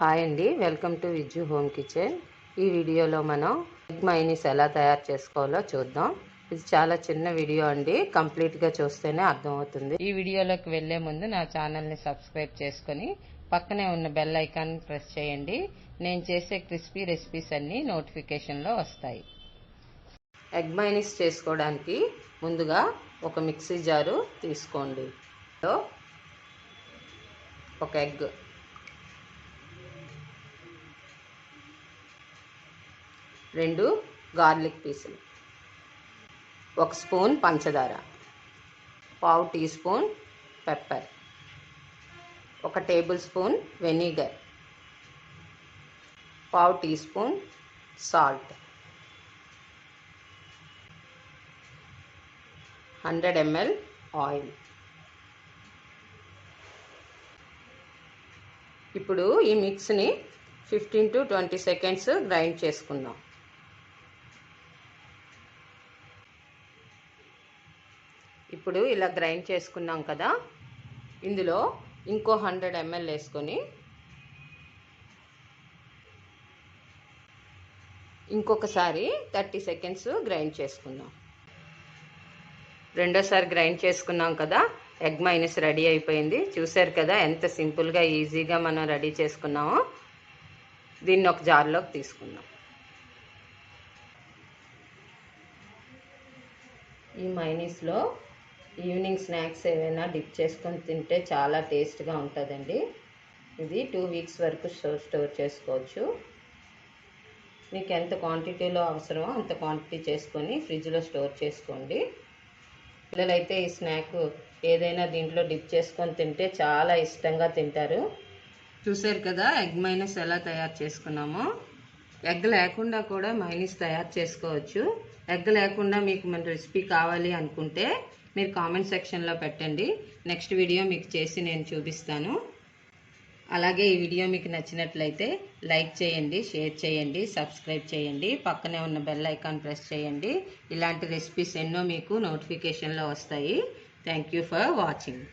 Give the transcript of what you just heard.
Hi అండి. Welcome to Vijju home kitchen. ఈ వీడియోలో మనం ఎగ్ మైనీస్ ఎలా తయారు చేసుకోవాలో చూద్దాం. ఇది చాలా చిన్న వీడియో అండి. కంప్లీట్గా చూస్తేనే అర్థమవుతుంది. ఈ వీడియోలోకి వెళ్ళే ముందు నా ఛానల్ని సబ్స్క్రైబ్ చేసుకొని పక్కనే ఉన్న బెల్ ఐకాన్ ప్రెస్ చేయండి. నేను చేసే క్రిస్పీ రెసిపీస్ అన్నీ నోటిఫికేషన్లో వస్తాయి. ఎగ్ మైనీస్ చేసుకోవడానికి ముందుగా ఒక మిక్సీ జారు తీసుకోండి. ఒక ఎగ్. రెండు గార్లిక్ పీసులు. ఒక స్పూన్ పంచదార. పావు టీ స్పూన్ పెప్పర్. ఒక టేబుల్ స్పూన్ వెనిగర్. పావు teaspoon salt. Hundred ML oil. ఇప్పుడు ఈ మిక్స్ని fifteen to twenty seconds grind చేసుకుందాం. ఇప్పుడు ఇలా గ్రైండ్ చేసుకున్నాం కదా. ఇందులో ఇంకో హండ్రెడ్ ఎంఎల్ వేసుకొని ఇంకొకసారి థర్టీ సెకండ్స్ గ్రైండ్ చేసుకుందాం. రెండోసారి గ్రైండ్ చేసుకున్నాం కదా. ఎగ్ మైనస్ రెడీ అయిపోయింది. చూసారు కదా ఎంత సింపుల్గా ఈజీగా మనం రెడీ చేసుకున్నామో. దీన్ని ఒక జార్లోకి తీసుకుందాం. ఈ మైనీస్లో ఈవినింగ్ స్నాక్స్ ఏవైనా డిప్ చేసుకొని తింటే చాలా టేస్ట్గా ఉంటుందండి. ఇది టూ వీక్స్ వరకు స్టోర్ చేసుకోవచ్చు. మీకు ఎంత క్వాంటిటీలో అవసరమో అంత క్వాంటిటీ చేసుకొని ఫ్రిడ్జ్లో స్టోర్ చేసుకోండి. పిల్లలైతే ఈ స్నాక్ ఏదైనా దీంట్లో డిప్ చేసుకొని తింటే చాలా ఇష్టంగా తింటారు. చూసారు కదా ఎగ్ మైనస్ ఎలా తయారు చేసుకున్నామో? ఎగ్ లేకుండా కూడా మైనస్ తయారు చేసుకోవచ్చు. ఎగ్ లేకుండా మీకు మన రెసిపీ కావాలి అనుకుంటే మీరు కామెంట్ సెక్షన్లో పెట్టండి. నెక్స్ట్ వీడియో మీకు చేసి నేను చూపిస్తాను. అలాగే ఈ వీడియో మీకు నచ్చినట్లయితే లైక్ చేయండి షేర్ చేయండి సబ్స్క్రైబ్ చేయండి పక్కనే ఉన్న బెల్ ఐకాన్ ప్రెస్ చేయండి. ఇలాంటి రెసిపీస్ ఎన్నో మీకు నోటిఫికేషన్లో వస్తాయి. Thank you for watching